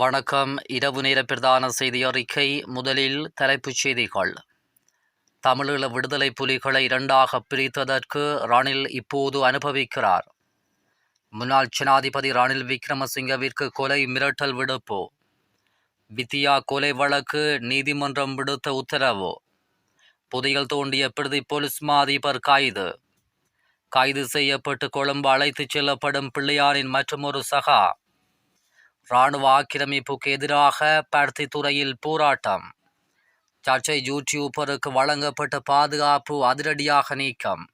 வணக்கம். இரவு நேர பிரதான செய்தி அறிக்கை முதலில் தலைப்புச் செய்திகள். தமிழீழ விடுதலை புலிகளை இரண்டாக பிரித்ததற்கு ரணில் இப்போது அனுபவிக்கிறார். முன்னாள் ஜனாதிபதி ரணில் விக்ரமசிங்கவிற்கு கொலை மிரட்டல் விடுப்பு. வித்தியா கொலை வழக்கு நீதிமன்றம் விடுத்த உத்தரவு. புதையல் தோண்டிய பிரதி போலீஸ் மாதிபர் கைது. கைது செய்யப்பட்டு கொழும்பு அழைத்துச் செல்லப்படும் பிள்ளையாரின் மற்றொரு சகா. இராணுவ ஆக்கிரமிப்புக்கு எதிராக பருத்தித்துறையில் போராட்டம். சர்ச்சை யூடியூபருக்கு வழங்கப்பட்ட பாதுகாப்பு அதிரடியாக நீக்கம்.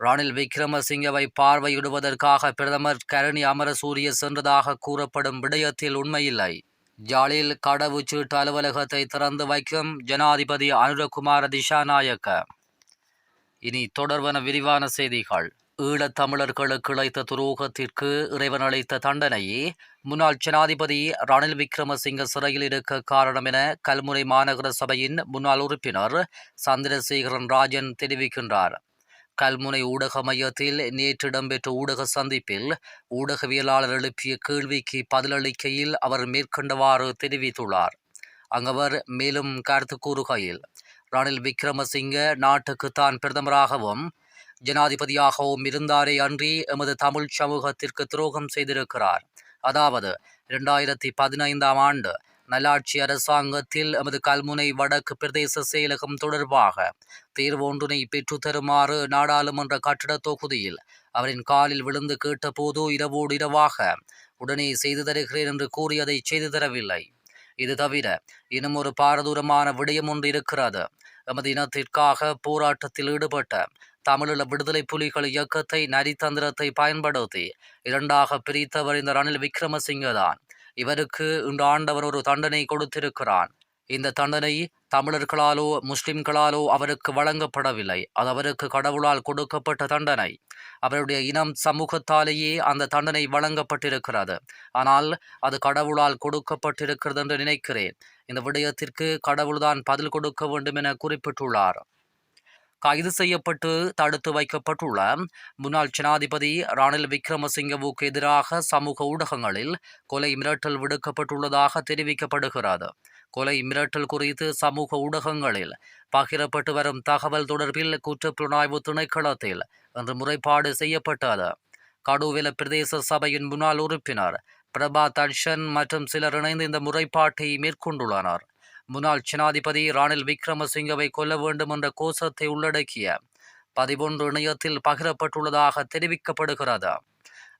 ரணில் விக்ரமசிங்கவை பார்வையிடுவதற்காக பிரதமர் கரணி அமரசூரிய சென்றதாக கூறப்படும் விடயத்தில் உண்மையில்லை. ஜாலில் கடவுச்சீட்டு அலுவலகத்தை திறந்து வைக்கும் ஜனாதிபதி அனுரகுமார திசாநாயக்க. இனி தொடர்வன விரிவான செய்திகள். ஈழத் தமிழர்களுக்கு இழைத்த துரோகத்திற்கு இறைவன் அளித்த தண்டனையே முன்னாள் ஜனாதிபதி ரணில் விக்ரமசிங்க சிறையில் இருக்க காரணம் என கல்முனை மாநகர சபையின் முன்னாள் உறுப்பினர் சந்திரசேகரன் ராஜன் தெரிவிக்கின்றார். கல்முனை ஊடக மையத்தில் நேற்று இடம்பெற்ற ஊடக சந்திப்பில் ஊடகவியலாளர் எழுப்பிய கேள்விக்கு பதிலளிக்கையில் அவர் மேற்கண்டவாறு தெரிவித்துள்ளார். அங்கவர் மேலும் கருத்து கூறுகையில் ரணில் விக்ரமசிங்க நாட்டுக்கு தான் பிரதமராகவும் ஜனாதிபதியாகவும் இருந்தாரே அன்றி எமது தமிழ் சமூகத்திற்கு துரோகம் செய்திருக்கிறார். அதாவது இரண்டாயிரத்தி பதினைந்தாம் ஆண்டு நல்லாட்சி அரசாங்கத்தில் எமது கல்முனை வடக்கு பிரதேச செயலகம் தொடர்பாக தேர்வு ஒன்றினை பெற்றுத்தருமாறு நாடாளுமன்ற கட்டிட தொகுதியில் அவரின் காலில் விழுந்து கேட்டபோது இரவோடு இரவாக உடனே செய்து தருகிறேன் என்று கூறியதை செய்து தரவில்லை. இது தவிர இன்னும் ஒரு பாரதூரமான விடயம் ஒன்று இருக்கிறது. எமது இனத்திற்காக போராட்டத்தில் ஈடுபட்ட தமிழீழ விடுதலை புலிகள் இயக்கத்தை நரித்தந்திரத்தை பயன்படுத்தி இரண்டாக பிரித்தவர் இந்த ரணில் விக்ரமசிங்க தான் இவருக்கு இன்று ஆண்டவர் ஒரு தண்டனை கொடுத்திருக்கிறான். இந்த தண்டனை தமிழர்களாலோ முஸ்லிம்களாலோ அவருக்கு வழங்கப்படவில்லை. அது அவருக்கு கடவுளால் கொடுக்கப்பட்ட தண்டனை. அவருடைய இனம் சமூகத்தாலேயே அந்த தண்டனை வழங்கப்பட்டிருக்கிறது. ஆனால் அது கடவுளால் கொடுக்கப்பட்டிருக்கிறது என்று நினைக்கிறேன். இந்த விடயத்திற்கு கடவுள்தான் பதில் கொடுக்க வேண்டும் என குறிப்பிட்டுள்ளார். கைது செய்யப்பட்டு தடுத்து வைக்கப்பட்டுள்ள முன்னாள் ஜனாதிபதி ரணில் விக்ரமசிங்கவுக்கு எதிராக சமூக ஊடகங்களில் கொலை மிரட்டல் விடுக்கப்பட்டுள்ளதாக தெரிவிக்கப்படுகிறது. கொலை மிரட்டல் குறித்து சமூக ஊடகங்களில் பகிரப்பட்டு வரும் தகவல் தொடர்பில் குற்றப்புலனாய்வு திணைக்களத்தில் இன்று முறைப்பாடு செய்யப்பட்டது. கடுவெல பிரதேச சபையின் முன்னாள் உறுப்பினர் பிரபா தர்ஷன் மற்றும் சிலர் இணைந்து இந்த முறைப்பாட்டை மேற்கொண்டுள்ளனர். முன்னாள் ஜனாதிபதி ராணில் விக்ரமசிங்கவை கொல்ல வேண்டும் என்ற கோஷத்தை உள்ளடக்கிய பதிவொன்று இணையத்தில் பகிரப்பட்டுள்ளதாக தெரிவிக்கப்படுகிறது.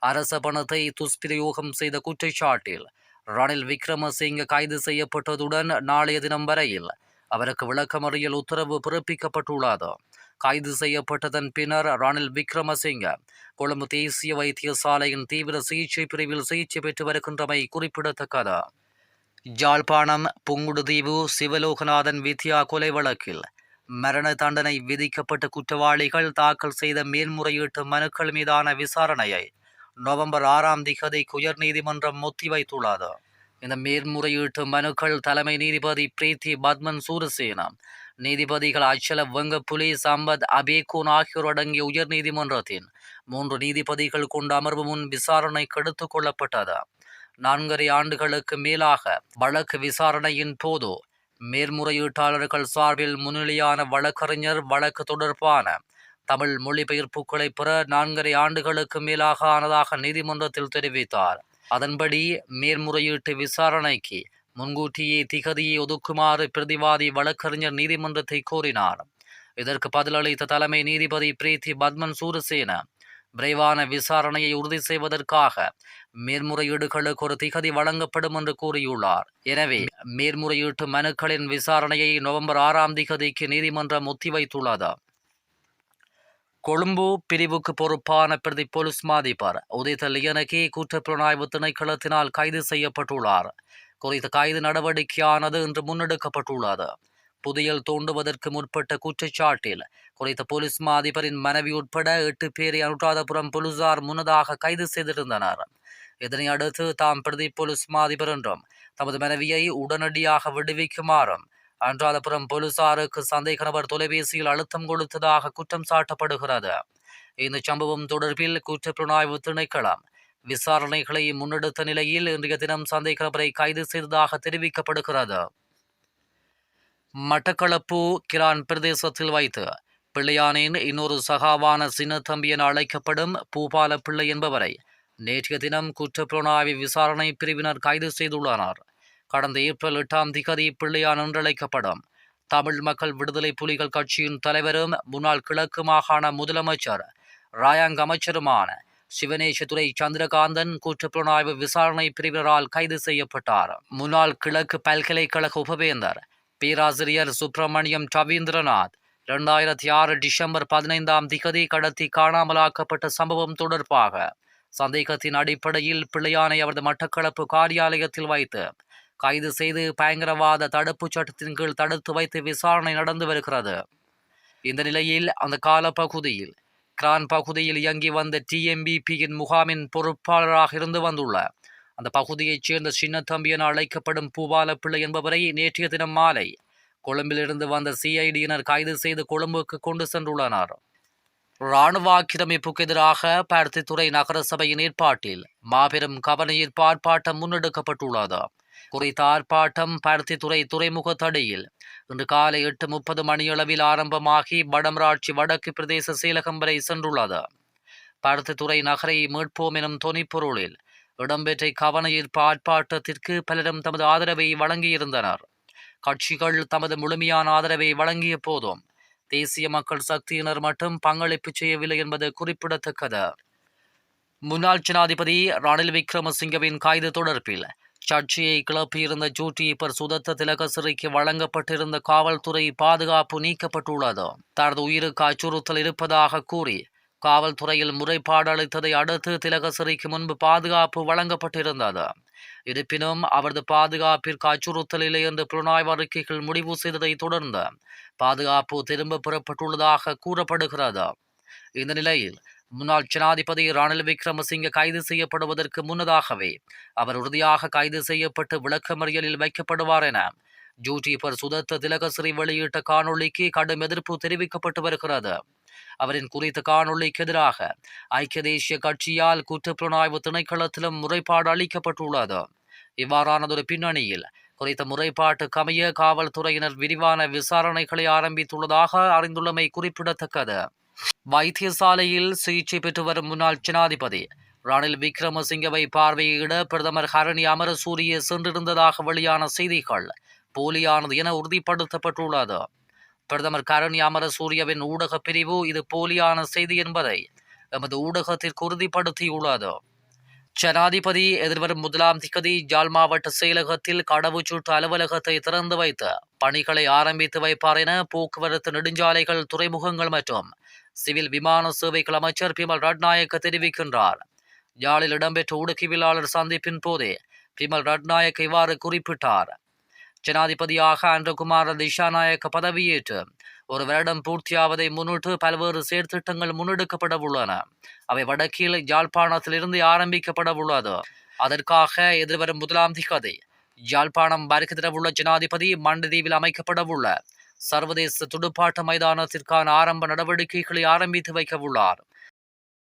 அரச பணத்தை துஷ்பிரயோகம் செய்த குற்றச்சாட்டில் ரணில் விக்ரமசிங்க கைது செய்யப்பட்டதுடன் நாளைய தினம் வரையில் அவருக்கு விளக்கமறியல் உத்தரவு பிறப்பிக்கப்பட்டுள்ளது. கைது செய்யப்பட்டதன் பின்னர் ரணில் விக்ரமசிங்க கொழும்பு தேசிய வைத்தியசாலையின் தீவிர சிகிச்சை பிரிவில் சிகிச்சை பெற்று வருகின்றமை குறிப்பிடத்தக்கது. ஜாழ்ப்பாணம் புங்குடுதீவு சிவலோகநாதன் வித்யா கொலை வழக்கில் மரண தண்டனை விதிக்கப்பட்ட குற்றவாளிகள் தாக்கல் செய்த மேல்முறையீட்டு மனுக்கள் மீதான விசாரணையை நவம்பர் ஆறாம் திகதிக்கு உயர்நீதிமன்றம் ஒத்திவைத்துள்ளது. இந்த மேல்முறையீட்டு மனுக்கள் தலைமை நீதிபதி பிரீத்தி பத்மன் சூரசேனா நீதிபதிகள் அச்சல வெங்கப்புலி சம்பத் அபேகூன் ஆகியோர் அடங்கிய உயர்நீதிமன்றத்தின் மூன்று நீதிபதிகள் கொண்ட அமர்வு முன் விசாரணைக்கு எடுத்துக் கொள்ளப்பட்டது. நான்கரை ஆண்டுகளுக்கு மேலாக வழக்கு விசாரணையின் போது மேல்முறையீட்டாளர்கள் சார்பில் முன்னிலையான வழக்கறிஞர் வழக்கு தொடர்பான தமிழ் மொழிபெயர்ப்புகளை பெற நான்கரை ஆண்டுகளுக்கு மேலாக ஆனதாக நீதிமன்றத்தில் தெரிவித்தார். அதன்படி மேல்முறையீட்டு விசாரணைக்கு முன்கூட்டியே திகதியை ஒதுக்குமாறு பிரதிவாதி வழக்கறிஞர் நீதிமன்றத்தை கோரினார். இதற்கு பதிலளித்த தலைமை நீதிபதி பிரீத்தி பத்மன் சூரசேன விரைவான விசாரணையை உறுதி செய்வதற்காக மேல்முறையீடுகளுக்கு ஒரு திகதி வழங்கப்படும் என்று கூறியுள்ளார். எனவே மேல்முறையீட்டு மனுக்களின் விசாரணையை நவம்பர் ஆறாம் திகதிக்கு நீதிமன்றம் ஒத்திவைத்துள்ளது. கொழும்பு பிரிவுக்கு பொறுப்பான பிரதி போலீஸ் மாதிபர் உதித்த லியனகி குற்றப்புலனாய்வு திணைக்களத்தினால் கைது செய்யப்பட்டுள்ளார். குறித்த கைது நடவடிக்கையானது இன்று முன்னெடுக்கப்பட்டுள்ளது. புதையல் தோண்டுவதற்கு முற்பட்ட குற்றச்சாட்டில் குறித்த போலீஸ் மா அதிபரின் மனைவி உட்பட எட்டு பேரை அனுராதபுரம் போலீசார் முன்னதாக கைது செய்திருந்தனர். இதனை அடுத்து தாம் பிரதி போலீஸ் மா அதிபர் என்றும் தமது மனைவியை உடனடியாக விடுவிக்குமாறும் அனுராதபுரம் போலீசாருக்கு சந்தேக நபர் தொலைபேசியில் அழுத்தம் கொடுத்ததாக குற்றம் சாட்டப்படுகிறது. இந்த சம்பவம் தொடர்பில் குற்றப்புலனாய்வு திணைக்களம் விசாரணைகளை முன்னெடுத்த நிலையில் இன்றைய தினம் சந்தேக நபரை கைது செய்ததாக தெரிவிக்கப்படுகிறது. மட்டக்களப்பு கிரான் பிரதேசத்தில் வைத்து பிள்ளையானின் இன்னொரு சகாவான சின்னத்தம்பி என அழைக்கப்படும் பூபால பிள்ளை என்பவரை நேற்றைய தினம் குற்றப்புலனாய்வு விசாரணை பிரிவினர் கைது செய்துள்ளனர். கடந்த ஏப்ரல் எட்டாம் திகதி பிள்ளையான் என்றழைக்கப்படும் தமிழ் மக்கள் விடுதலை புலிகள் கட்சியின் தலைவரும் முன்னாள் கிழக்கு மாகாண முதலமைச்சர் ராயாங் அமைச்சருமான சிவனேசதுரை சந்திரகாந்தன் குற்றப்புலனாய்வு விசாரணை பிரிவினரால் கைது செய்யப்பட்டார். முன்னாள் கிழக்கு பல்கலைக்கழக உபவேந்தர் பேராசிரியர் சுப்பிரமணியம் ரவீந்திரநாத். இரண்டாயிரத்தி ஆறு டிசம்பர் பதினைந்தாம் திகதி கடத்தி காணாமலாக்கப்பட்ட சம்பவம் தொடர்பாக சந்தேகத்தின் அடிப்படையில் பிள்ளையானை அவரது மட்டக்களப்பு காரியாலயத்தில் வைத்து கைது செய்து பயங்கரவாத தடுப்புச் சட்டத்தின் கீழ் தடுத்து வைத்து விசாரணை நடந்து வருகிறது. இந்த நிலையில் அந்த காலப்பகுதியில் கிரான் பகுதியில் இயங்கி வந்த டிஎம்பிபியின் முகாமின் பொறுப்பாளராக இருந்து வந்துள்ள அந்த பகுதியைச் சேர்ந்த சின்னத்தம்பி என அழைக்கப்படும் பூபாலப்பிள்ளை என்பவரை நேற்றைய தினம் மாலை கொழும்பிலிருந்து வந்த சிஐடியினர் கைது செய்து கொழும்புக்கு கொண்டு சென்றுள்ளனர். இராணுவ ஆக்கிரமிப்புக்கு எதிராக பருத்தித்துறை நகரசபையின் ஏற்பாட்டில் மாபெரும் கவனஈர்ப்பு ஆர்ப்பாட்டம் முன்னெடுக்கப்பட்டுள்ளது. குறித்த ஆர்ப்பாட்டம் பருத்தித்துறை துறைமுக தடியில் இன்று காலை எட்டு முப்பது மணியளவில் ஆரம்பமாகி வடமராட்சி வடக்கு பிரதேச செயலகம் வரை சென்றுள்ளது. பருத்தித்துறை நகரை மீட்போம் எனும் தொனிப்பொருளில் இடம்பெற்ற கவனயிர்ப்பு ஆர்ப்பாட்டத்திற்கு பலரும் தமது ஆதரவை வழங்கியிருந்தனர். கட்சிகள் தமது முழுமையான ஆதரவை வழங்கிய போதும் தேசிய மக்கள் சக்தியினர் மட்டும் பங்களிப்பு செய்யவில்லை என்பது குறிப்பிடத்தக்கது. முன்னாள் ஜனாதிபதி ரணில் விக்ரமசிங்கவின் கைது தொடர்பில் சர்ச்சையை கிளப்பியிருந்த ஜூட்டியப்பர் சுதத்த திலக சிறைக்கு வழங்கப்பட்டிருந்த காவல்துறை பாதுகாப்பு நீக்கப்பட்டுள்ளது. தனது உயிருக்கு அச்சுறுத்தல் இருப்பதாக கூறி காவல்துறையில் முறைப்பாடு அளித்ததை அடுத்து திலக சிறைக்கு முன்பு பாதுகாப்பு வழங்கப்பட்டிருந்தது. இருப்பினும் அவரது பாதுகாப்பிற்கு அச்சுறுத்தல் இல்லை என்று புலனாய்வு அறிக்கைகள் முடிவு செய்ததை தொடர்ந்து பாதுகாப்பு திரும்ப பெறப்பட்டுள்ளதாக கூறப்படுகிறது. இந்த நிலையில் முன்னாள் ஜனாதிபதி ரணில் விக்ரமசிங்க கைது செய்யப்படுவதற்கு முன்னதாகவே அவர் உறுதியாக கைது செய்யப்பட்டு விளக்கமறியலில் வைக்கப்படுவார் என ஜூடிபர் சுதத்த திலகசிறி வெளியிட்ட காணொளிக்கு கடும் எதிர்ப்பு தெரிவிக்கப்பட்டு வருகிறது. அவரின் குறித்த காணொளிக்கு எதிராக ஐக்கிய தேசிய கட்சியால் குற்றப்புலனாய்வு திணைக்களத்திலும் முறைப்பாடு அளிக்கப்பட்டுள்ளது. இவ்வாறானதொரு பின்னணியில் குறித்த முறைப்பாட்டுக்கமைய காவல்துறையினர் விரிவான விசாரணைகளை ஆரம்பித்துள்ளதாக அறிந்துள்ளமை குறிப்பிடத்தக்கது. வைத்தியசாலையில் சிகிச்சை பெற்று வரும் முன்னாள் ஜனாதிபதி ரணில் விக்ரமசிங்கவை பார்வையிட பிரதமர் ஹரணி அமரசூரிய சென்றிருந்ததாக வெளியான செய்திகள் போலியானது என உறுதிப்படுத்தப்பட்டுள்ளது. பிரதமர் கரணி அமரசூரியவின் ஊடக பிரிவு இது போலியான செய்தி என்பதை எமது ஊடகத்திற்கு உறுதிப்படுத்தியுள்ளது ஜனாதிபதி எதிர்வரும் முதலாம் திகதி ஜாழ் மாவட்ட செயலகத்தில் கடவுச்சீட்டு அலுவலகத்தை திறந்து வைத்து பணிகளை ஆரம்பித்து வைப்பார் என போக்குவரத்து நெடுஞ்சாலைகள் துறைமுகங்கள் மற்றும் சிவில் விமான சேவைகள் அமைச்சர் பிமல் ரட்நாயக்க தெரிவிக்கின்றார். யாழில் இடம்பெற்ற ஊடகவியலாளர் சந்திப்பின் போதே பிமல் ரட்நாயக் இவ்வாறு குறிப்பிட்டார். ஜனாதிபதியாக அன்றகுமார திஷாநாயக்க பதவியேற்று ஒரு வருடம் பூர்த்தியாவதை முன்னிட்டு பல்வேறு செயற்திட்டங்கள் முன்னெடுக்கப்பட உள்ளன அவை வடக்கில் யாழ்ப்பாணத்திலிருந்து ஆரம்பிக்கப்பட உள்ளது அதற்காக எதிர்வரும் முதலாம் திகதி யாழ்ப்பாணம் வருகிறவுள்ள ஜனாதிபதி மண்டதீவில் அமைக்கப்படவுள்ள சர்வதேச துடுப்பாட்ட மைதானத்திற்கான ஆரம்ப நடவடிக்கைகளை ஆரம்பித்து வைக்க உள்ளார்